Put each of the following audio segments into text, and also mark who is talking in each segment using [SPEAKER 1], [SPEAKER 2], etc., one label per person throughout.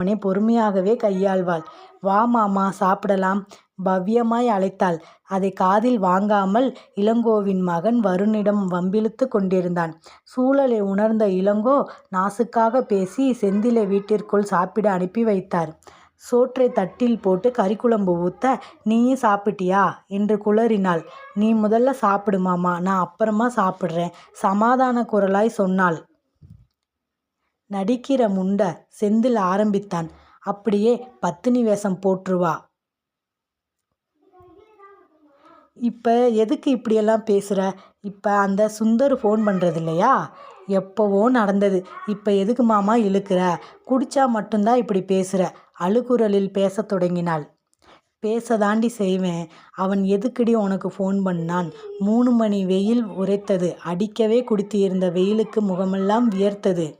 [SPEAKER 1] அவனை பொறுமையாகவே கையாள்வாள். வா மாமா சாப்பிடலாம். பவ்யமாய் அழைத்தாள். அதை காதில் வாங்காமல் இளங்கோவின் மகன் வருணிடம் வம்பிழுத்து கொண்டிருந்தான். சூழலை உணர்ந்த இளங்கோ நாசுக்காக பேசி செந்திலை வீட்டிற்குள் சாப்பிட அனுப்பி வைத்தார். சோற்றை தட்டில் போட்டு கறிக்குழம்பு ஊத்த நீயும் சாப்பிட்டியா? என்று குளறினாள். நீ முதல்ல சாப்பிடுமாமா நான் அப்புறமா சாப்பிட்றேன் சமாதான குரலாய் சொன்னாள். நடிக்கிற முண்டை செந்தில் ஆரம்பித்தான். அப்படியே பத்தினி வேஷம் போட்டுருவா இப்போ எதுக்கு இப்படியெல்லாம் பேசுகிற இப்போ அந்த சுந்தர் ஃபோன் பண்ணுறது இல்லையா எப்போவோ நடந்தது. இப்போ எதுக்கு மாமா இழுக்கிற? குடிச்சா மட்டும்தான் இப்படி பேசுகிற அழுகுரலில் பேசத் தொடங்கினாள். பேச தாண்டி செய்வேன். அவன் எதுக்கடி உனக்கு ஃபோன் பண்ணான்? மூணு மணி வெயில் உரைத்தது. அடிக்கவே குடித்து இருந்த வெயிலுக்கு முகமெல்லாம் வியர்த்தது.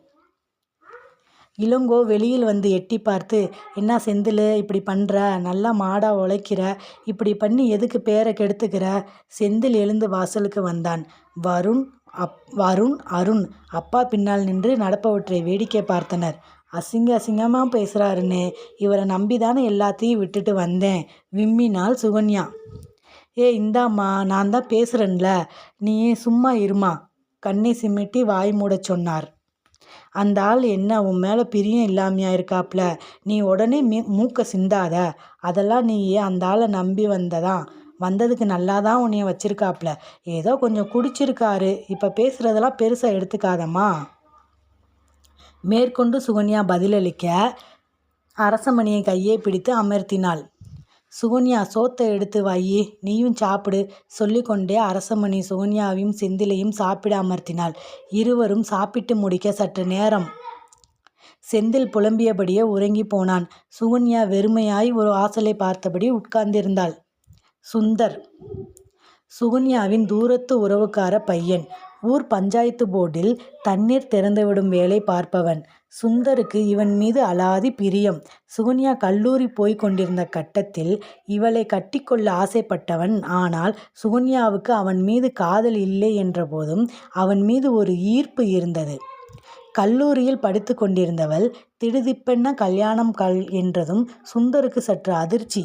[SPEAKER 1] இளங்கோ வெளியில் வந்து எட்டி பார்த்து என்ன செந்தில் இப்படி பண்ணுற நல்லா மாடாக உழைக்கிற. இப்படி பண்ணி எதுக்கு பேரை கெடுத்துக்கிற? செந்தில் எழுந்து வாசலுக்கு வந்தான். வருண் அப் வருண் அருண் அப்பா பின்னால் நின்று நடப்பவற்றை வேடிக்கை பார்த்தனர். அசிங்க அசிங்கமாக பேசுகிறாருன்னு இவரை நம்பி தானே எல்லாத்தையும் விட்டுட்டு வந்தேன். விம்மினால் சுகன்யா. ஏ இந்தாம்மா நான் தான் பேசுகிறேன்ல நீ சும்மா இருமா. கண்ணை சிமிட்டி வாய் மூடச் சொன்னார். அந்த ஆள் என்ன உன் மேலே பிரியம் இல்லாமையா இருக்காப்ல? நீ உடனே மீ மூக்க சிந்தாத. அதெல்லாம் நீ அந்த ஆளை நம்பி வந்ததான் வந்ததுக்கு நல்லா தான் உன்னைய வச்சிருக்காப்ல. ஏதோ கொஞ்சம் குடிச்சிருக்காரு. இப்போ பேசுகிறதெல்லாம் பெருசாக எடுத்துக்காதம்மா. மேற்கொண்டு சுகன்யா பதிலளிக்க அரசமணியை கையை பிடித்து அமர்த்தினாள். சுகன்யா சோத்தை எடுத்து வையி நீயும் சாப்பிடு சொல்லிக்கொண்டே அரசமணி சுகன்யாவையும் செந்திலையும் சாப்பிட அமர்த்தினாள். இருவரும் சாப்பிட்டு முடிக்க சற்று நேரம். செந்தில் புலம்பியபடியே உறங்கி போனான். சுகன்யா வெறுமையாய் ஒரு வாசலை பார்த்தபடி உட்கார்ந்திருந்தாள். சுந்தர் சுகன்யாவின் தூரத்து உறவுக்கார பையன். ஊர் பஞ்சாயத்து போர்டில் தண்ணீர் திறந்துவிடும் வேலை பார்ப்பவன். சுந்தருக்கு இவன் மீது அலாதி பிரியம். சுகன்யா கல்லூரி போய்க் கொண்டிருந்த கட்டத்தில் இவளை கட்டிக்கொள்ள ஆசைப்பட்டவன். ஆனால் சுகன்யாவுக்கு அவன் மீது காதல் இல்லை என்றபோதும் அவன் மீது ஒரு ஈர்ப்பு இருந்தது. கல்லூரியில் படித்து கொண்டிருந்தவள் திடுதிப்பென்ன கல்யாணம் கல் என்றதும் சுந்தருக்கு சற்று அதிர்ச்சி.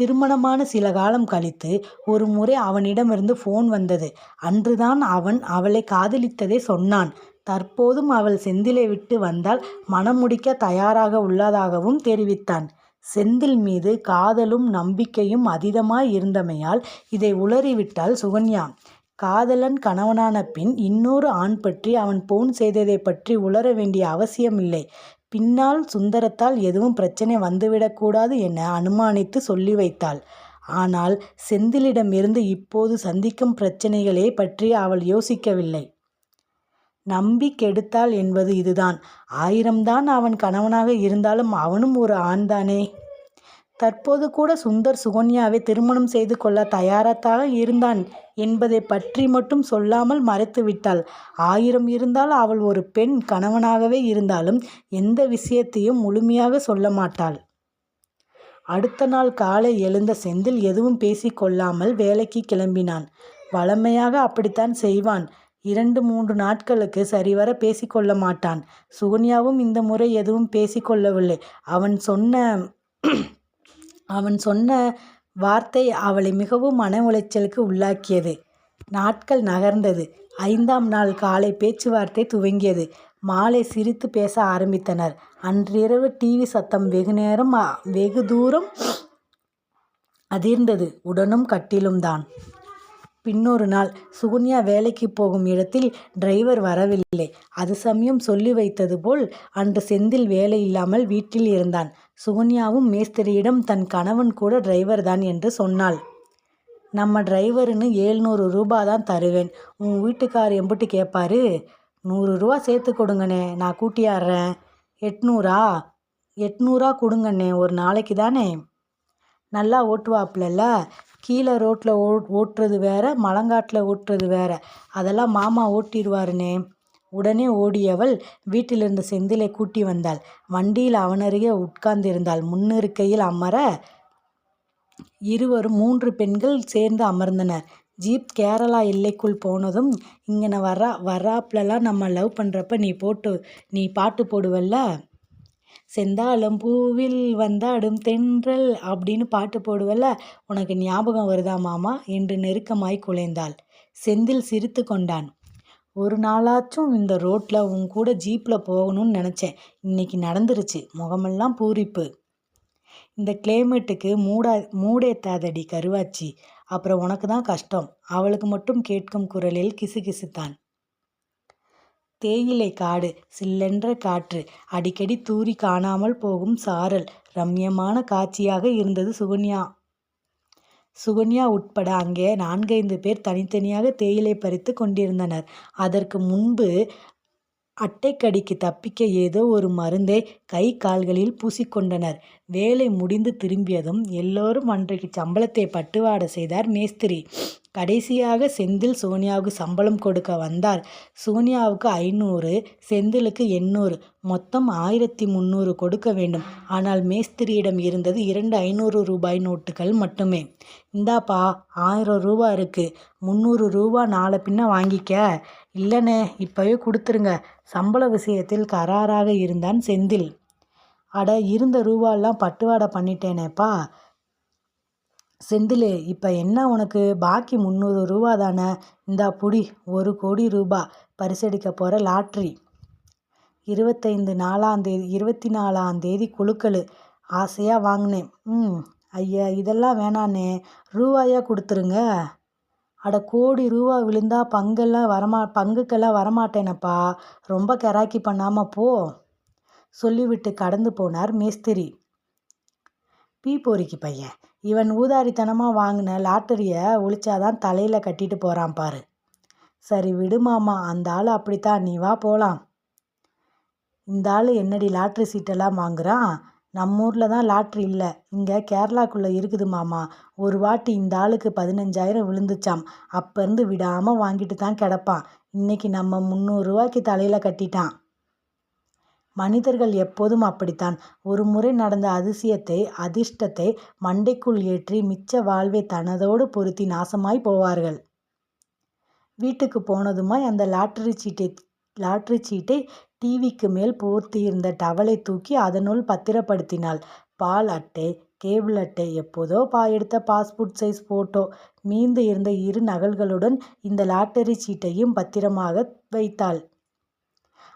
[SPEAKER 1] திருமணமான சில காலம் கழித்து ஒரு முறை அவனிடமிருந்து ஃபோன் வந்தது. அன்றுதான் அவன் அவளை காதலித்ததை சொன்னான். தற்போதும் அவள் செந்திலை விட்டு வந்தால் மனம் முடிக்க தயாராக உள்ளதாகவும் தெரிவித்தான். செந்தில் மீது காதலும் நம்பிக்கையும் அதீதமாய் இருந்தமையால் இதை உளறிவிட்டாள் சுகன்யா. காதலன் கணவனான பின் இன்னொரு ஆண் பற்றி அவன் போன் செய்ததை பற்றி உளர வேண்டிய அவசியமில்லை. பின்னால் சுந்தரத்தால் எதுவும் பிரச்சனை வந்துவிடக்கூடாது என அனுமானித்து சொல்லி வைத்தாள். ஆனால் செந்திலிடமிருந்து இப்போது சந்திக்கும் பிரச்சனைகளே பற்றி அவள் யோசிக்கவில்லை. நம்பி கெடுத்தாள் என்பது இதுதான். ஆயிரம்தான் அவன் கணவனாக இருந்தாலும் அவனும் ஒரு ஆண்தானே? தற்போது கூட சுந்தர் சுகன்யாவை திருமணம் செய்து கொள்ள தயாரத்தாக இருந்தான் என்பதை பற்றி மட்டும் சொல்லாமல் மறைத்துவிட்டாள். ஆயிரம் இருந்தால் அவள் ஒரு பெண் கணவனாகவே இருந்தாலும் எந்த விஷயத்தையும் முழுமையாக சொல்ல மாட்டாள். அடுத்த நாள் காலை எழுந்த செந்தில் எதுவும் பேசிக்கொள்ளாமல் வேலைக்கு கிளம்பினான். வழமையாக அப்படித்தான் செய்வான். இரண்டு மூன்று நாட்களுக்கு சரிவர பேசிக்கொள்ள மாட்டான். சுகன்யாவும் இந்த முறை எதுவும் பேசிக்கொள்ளவில்லை அவன் சொன்ன அவன் சொன்ன வார்த்தை அவளை மிகவும் மன உளைச்சலுக்கு உள்ளாக்கியது. நாட்கள் நகர்ந்தது. ஐந்தாம் நாள் காலை பேச்சுவார்த்தை துவங்கியது. மாலை சிரித்து பேச ஆரம்பித்தனர். அன்றிரவு டிவி சத்தம் வெகு நேரம் வெகு தூரம் அதிர்ந்தது. உடனும் கட்டிலும் தான் பின்னொரு நாள் சுகன்யா வேலைக்கு போகும் இடத்தில் டிரைவர் வரவில்லை. அது சமயம் சொல்லி வைத்தது போல் அன்று செந்தில் வேலை இல்லாமல் வீட்டில் இருந்தான். சுகன்யாவும் மேஸ்திரியிடம் தன் கணவன் கூட டிரைவர் தான் என்று சொன்னாள். நம்ம டிரைவருன்னு ஏழ்நூறு ரூபா தான் தருவேன். உன் வீட்டுக்கார் எம்பிட்டு கேட்பாரு? நூறு ரூபா சேர்த்து கொடுங்கண்ணே நான் கூட்டியாடுறேன். எட்நூறா? எட்நூறா கொடுங்கண்ணே ஒரு நாளைக்கு தானே. நல்லா ஓட்டுவாப்புலல்ல. கீழே ரோட்டில் ஓ ஓட்டுறது வேற மலங்காட்டில் ஓட்டுறது வேற. அதெல்லாம் மாமா ஓட்டிடுவாருனே உடனே ஓடியவள் வீட்டிலிருந்து செந்திலை கூட்டி வந்தாள். வண்டியில் அவனருகே உட்கார்ந்திருந்தாள். முன்னிருக்கையில் அமர இருவரும் மூன்று பெண்கள் சேர்ந்து அமர்ந்தனர். ஜீப் கேரளா எல்லைக்குள் போனதும் இங்கே வரா வராப்லலாம் நம்ம லவ் பண்ணுறப்ப நீ போட்டு நீ பாட்டு போடுவல்ல செந்தாழம் பூவில் வந்தாடும் தென்றல் அப்படின்னு பாட்டு போடுவல்ல? உனக்கு ஞாபகம் வருதா மாமா? என்று நெருக்கமாய் குலைந்தாள் செந்தில் சிரித்து கொண்டான். ஒரு நாளாச்சும் இந்த ரோட்டில் உன் கூட ஜீப்பில் போகணும்னு நினச்சேன். இன்னைக்கு நடந்துருச்சு. முகமெல்லாம் பூரிப்பு. இந்த கிளைமேட்டுக்கு மூடா மூடேத்தாதடி கருவாச்சி. அப்புறம் உனக்கு தான் கஷ்டம். அவளுக்கு மட்டும் கேட்கும் குரலில் கிசுகிசுத்தான். தேயிலை காடு சில்லென்ற காற்று. அடிக்கடி தூறி காணாமல் போகும் சாரல். ரம்யமான காட்சியாக இருந்தது சுகன்யா. சுகன்யா உட்பட அங்கே நான்கைந்து பேர் தனித்தனியாக தேயிலை பறித்து கொண்டிருந்தனர். அதற்கு முன்பு அட்டைக்கடிக்கு தப்பிக்க ஏதோ ஒரு மருந்தை கை கால்களில் பூசிக்கொண்டனர். வேலை முடிந்து திரும்பியதும் எல்லோரும் அன்றைக்கு சம்பளத்தை பட்டுவாடை செய்தார் மேஸ்திரி. கடைசியாக செந்தில் சோனியாவுக்கு சம்பளம் கொடுக்க வந்தார். சோனியாவுக்கு ஐநூறு செந்திலுக்கு எண்ணூறு மொத்தம் ஆயிரத்தி முந்நூறு கொடுக்க வேண்டும். ஆனால் மேஸ்திரியிடம் இருந்தது இரண்டு ஐநூறு ரூபாய் நோட்டுகள் மட்டுமே. இந்தாப்பா ஆயிரம் ரூபா இருக்கு. முந்நூறு ரூபா நாளை பின்ன வாங்கிக்க. இல்லைண்ணே இப்போவே கொடுத்துருங்க. சம்பள விஷயத்தில் கராராக இருந்தான் செந்தில். அட இருந்த ரூபாலாம் பட்டுவாடை பண்ணிட்டேனேப்பா. செந்தில் இப்போ என்ன உனக்கு? பாக்கி முந்நூறு ரூபா தானே? இந்தா புடி. ஒரு கோடி ரூபா. பரிசடிக்க போகிற லாட்ரி. இருபத்தைந்து நாலாந்தேதி இருபத்தி நாலாந்தேதி குழுக்கள். ஆசையாக வாங்கினேன். ம் ஐயா இதெல்லாம் வேணாண்ணே. ரூபாயாக கொடுத்துருங்க. அட கோடி ரூபா விழுந்தா பங்கெல்லாம் வரமா பங்குக்கெல்லாம் வரமாட்டேனப்பா. ரொம்ப கராக்கி பண்ணாமல் போ. சொல்லிவிட்டு கடந்து போனார் மேஸ்திரி. பீ போரிக்கு பையன். இவன் ஊதாரித்தனமாக வாங்கின லாட்டரியை ஒழிச்சாதான் தலையில் கட்டிட்டு போகிறான் பாரு. சரி விடுமாமா அந்த ஆள் அப்படித்தான். நீ வா போகலாம் இந்த ஆள் என்னடி லாட்ரி சீட்டெல்லாம் வாங்குறான்? நம்ம ஊரில் தான் லாட்ரி இல்லை. இங்கே கேரளாக்குள்ளே இருக்குது மாமா. ஒரு வாட்டி இந்த ஆளுக்கு பதினஞ்சாயிரம் விழுந்துச்சாம். அப்போருந்து விடாமல் வாங்கிட்டு தான் கிடப்பான். இன்னைக்கு நம்ம முந்நூறுரூவாய்க்கு தலையில் கட்டிட்டான். மனிதர்கள் எப்போதும் அப்படித்தான். ஒரு முறை நடந்த அதிசயத்தை அதிர்ஷ்டத்தை மண்டைக்குள் ஏற்றி மிச்ச வாழ்வை தனதோடு பொருத்தி நாசமாய் போவார்கள். வீட்டுக்கு போனதுமாய் அந்த லாட்டரி சீட்டை லாட்ரி சீட்டை டிவிக்கு மேல் போர்த்தியிருந்த டவலை தூக்கி அதனுள் பத்திரப்படுத்தினாள். பால் அட்டை கேபிள் அட்டை எப்போதோ பா எடுத்த பாஸ்போர்ட் சைஸ் ஃபோட்டோ மீந்து இருந்த இரு நகல்களுடன் இந்த லாட்டரி சீட்டையும் பத்திரமாக வைத்தாள்.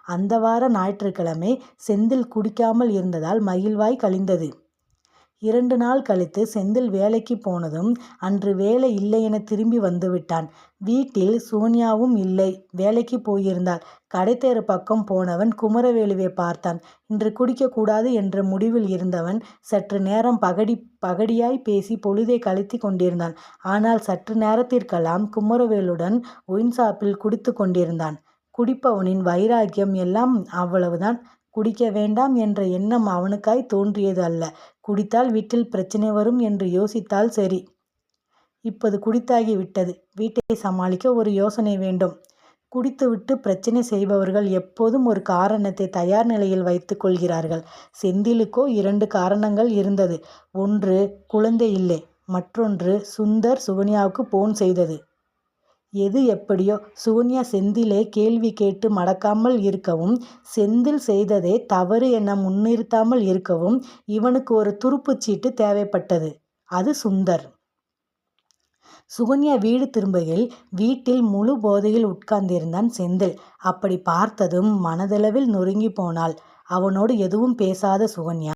[SPEAKER 1] அந்த வார ஞாயிற்றுக்கிழமை செந்தில் குடிக்காமல் இருந்ததால் மகிழ்வாய் கழிந்தது. இரண்டு நாள் கழித்து செந்தில் வேலைக்கு போனதும் அன்று வேலை இல்லை என திரும்பி வந்துவிட்டான். வீட்டில் சோனியாவும் இல்லை. வேலைக்கு போயிருந்தாள். கடைத்தேறு பக்கம் போனவன் குமரவேலுவை பார்த்தான். இன்று குடிக்கக்கூடாது என்ற முடிவில் இருந்தவன் சற்று நேரம் பகடி பகடியாய் பேசி பொழுதை கழித்து கொண்டிருந்தான். ஆனால் சற்று நேரத்திற்கெல்லாம் குமரவேலுடன் ஒயின் ஷாப்பில் குடித்து கொண்டிருந்தான். குடிப்பவனின் வைராக்கியம் எல்லாம் அவ்வளவுதான். குடிக்க வேண்டாம் என்ற எண்ணம் அவனுக்காய் தோன்றியது அல்ல குடித்தால் வீட்டில் பிரச்சனை வரும் என்று யோசித்தால் சரி. இப்போது குடித்தாகி விட்டது வீட்டை சமாளிக்க ஒரு யோசனை வேண்டும். குடித்துவிட்டு பிரச்சனை செய்பவர்கள் எப்போதும் ஒரு காரணத்தை தயார் நிலையில் வைத்து கொள்கிறார்கள். செந்திலுக்கோ இரண்டு காரணங்கள் இருந்தது. ஒன்று குழந்தை இல்லை. மற்றொன்று சுந்தர் சுகன்யாவுக்கு போன் செய்தது. எது எப்படியோ சோனியா செந்திலே கேள்வி கேட்டு மடக்காமல் இருக்கவும் செந்தில் செய்ததே தவறு என முன்னிறுத்தாமல் இருக்கவும் இவனுக்கு ஒரு துருப்புச்சீட்டு தேவைப்பட்டது. அது சுந்தர். சுகன்யா வீடு திரும்புகையில் வீட்டில் முழு போதையில் உட்கார்ந்திருந்தான் செந்தில். அப்படி பார்த்ததும் மனதளவில் நொறுங்கி போனாள். அவனோடு எதுவும் பேசாத சுகன்யா